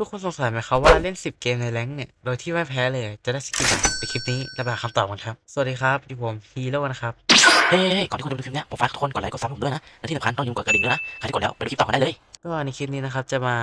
ทุกคนสงสัยไหมครับว่าเล่น 10 เกมในแรงค์เนี่ย โดยที่ไม่แพ้เลยจะได้สกิลบาทในคลิปนี้ระบายคำตอบกันครับ สวัสดีครับอยู่ผมฮีโร่นะครับ เฮ้ยก่อนที่คุณจะดูคลิปเนี้ยผมฝากทุกคนกดไลค์กดซับผมด้วยนะ และที่สำคัญต้องอย่าลืมกดกระดิ่งด้วยนะ ใครที่กดแล้วไปดูคลิปต่อกันได้เลย ก็ในคลิปนี้นะครับจะมา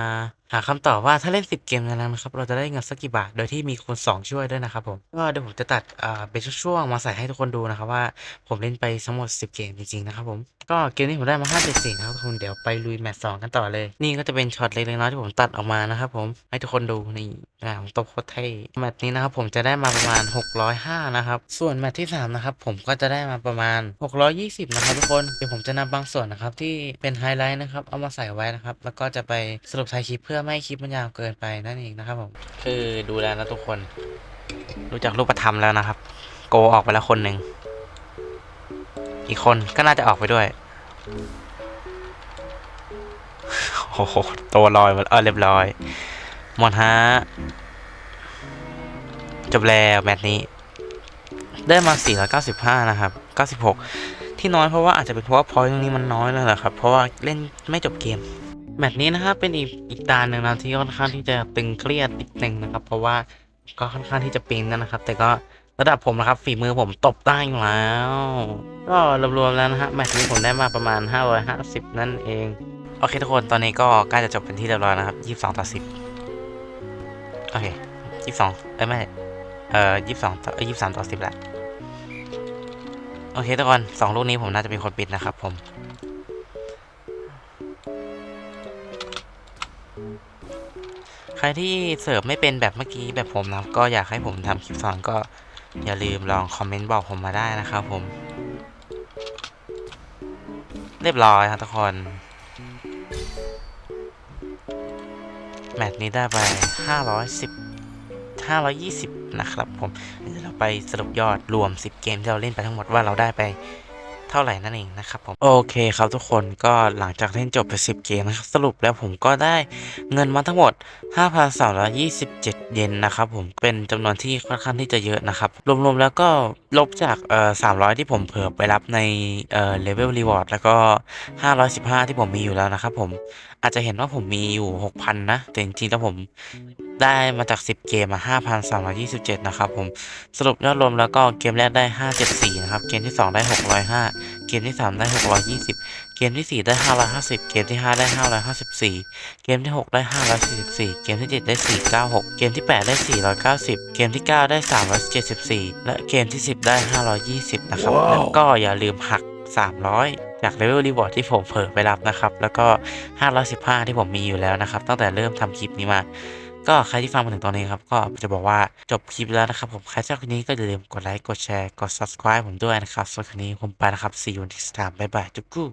หาคำตอบว่าถ้าเล่น 10 เกมนแรงค์นะครับ เราจะได้เงินสักกี่บาท โดยที่มีคูณ2ช่วยด้วยนะครับผมก็เดี๋ยวผมจะตัดอ่าเป็นช่วงๆมาใส่ให้ทุกคนดูนะครับว่าผมเล่นไปทั้งหมด 10 เกมจริงๆนะครับผมก็เกมนี้ผมได้มา54นะครับทุกคนเดี๋ยวไปลุยแมตช์สองกันต่อเลย นี่ก็จะเป็นช็อตเล็กๆน้อยๆที่ผมตัดออกมานะครับผมให้ทุกคนดูนี่อ่าผมตบโคตรเท่แมตช์นี้นะครับผมจะได้มาประมาณ 605 นะครับ ส่วนแมตช์ที่สามนะครับผมก็จะได้มาประมาณ 620 นะครับทุกคนเดี๋ยวผมจะนำบางส่วนนะครับที่เป็นไฮไลท์นะครับเอามาใส่ไว้นะครับแล้วก็จะไปสรุปท้ายคลิปเพื่อไม่คลิปมันยาวเกินไปนั่นเองนะครับผมคือดูแลนะทุกคน รู้จักรูปธรรมแล้วนะครับ โกออกไปแล้วคนหนึ่งอีกคนก็น่าจะออกไปด้วยโอ้โหตัวลอยหมดเออเรียบร้อยหมดฮะจบแล้วแมตช์นี้ ได้มา 495 นะครับ 96 ที่น้อยเพราะว่าอาจจะเป็นเพราะว่าพอยต์ตรงนี้มันน้อยแล้วแหละครับ เพราะว่าเล่นไม่จบเกม แมตช์นี้นะครับเป็นอีกอีกตาหนึ่งนะที่ค่อนข้างที่จะตึงเครียดนิดนึงนะครับ เพราะว่าก็ค่อนข้างที่จะปิงนะครับ แต่ก็ระดับผมนะครับ ฝีมือผมตบได้อยู่แล้ว ก็รวมๆแล้วนะฮะแมตช์นี้ผมได้มาประมาณ 550 นั่นเอง โอเคทุกคนตอนนี้ก็ใกล้จะจบเป็นที่เรียบร้อยนะครับ 22 ต่อ 10 โอเค 22 เอ้ยไม่เอ่อ22ต่อเอ้ย23 ต่อ 10แหละโอเคทุกคนสองลูกนี้ผมน่าจะเป็นคนปิดนะครับผม รที่เสิร์ฟไม่เป็นแบบเมื่อกี้แบบผมนะครับ ก็อยากให้ผมทำคลิปสอนก็อย่าลืมลองคอมเมนต์บอกผมมาได้นะครับผม เรียบร้อยครับทุกคน แมตช์นี้ได้ไป 510 520 นะครับผม เดี๋ยวเราไปสรุปยอดรวม 10 เกมที่เราเล่นไปทั้งหมดว่าเราได้ไป ท่าไหร่นั่นเองนะครับผมโอเคครับทุกคนก็หลังจากเล่นจบไป 10 เกมนะครับสรุปแล้วผมก็ได้เงินมาทั้งหมด 5,327 เยนนะครับผมเป็นจำนวนที่ค่อนข้างที่จะเยอะนะครับรวมๆแล้วก็ลบจากเอ่อ300 ที่ผมเผื่อไปรับในเอ่อเลเวลรีวอร์ดแล้วก็ 515 ที่ผมมีอยู่แล้วนะครับผมอาจจะเห็นว่าผมมีอยู่ 6,000 นะ แต่จริงๆแล้วผม ได้มาจาก 10 เกมมา5,327 นะครับผม สรุปยอดรวมแล้วก็เกมแรกได้ 574 นะครับ เกมที่ 2 ได้ 605 เกมที่ 3 ได้ 620 เกมที่ 4 ได้ 550 เกมที่ 5 ได้ 554 เกมที่ 6 ได้ 544 เกมที่ 7 ได้ 496 เกมที่ 8 ได้ 490 เกมที่ 9 ได้ 374 และเกมที่ 10 ได้ 520 นะครับแล้วก็อย่าลืมหัก 300จากเลเวลรีวอร์ดที่ผมเผลอไปรับนะครับ แล้วก็ 515 ที่ผมมีอยู่แล้วนะครับ ตั้งแต่เริ่มทำคลิปนี้มา ก็ใครที่ฟังมาถึงตอนนี้ครับ ก็จะบอกว่าจบคลิปแล้วนะครับ ผมใครชอบคลิปนี้ก็อย่าลืมกดไลค์กดแชร์กด subscribe ผมด้วยนะครับส่วนคลิปนี้ผมไปนะครับ see you next time บ๊ายบายจุ๊กกู้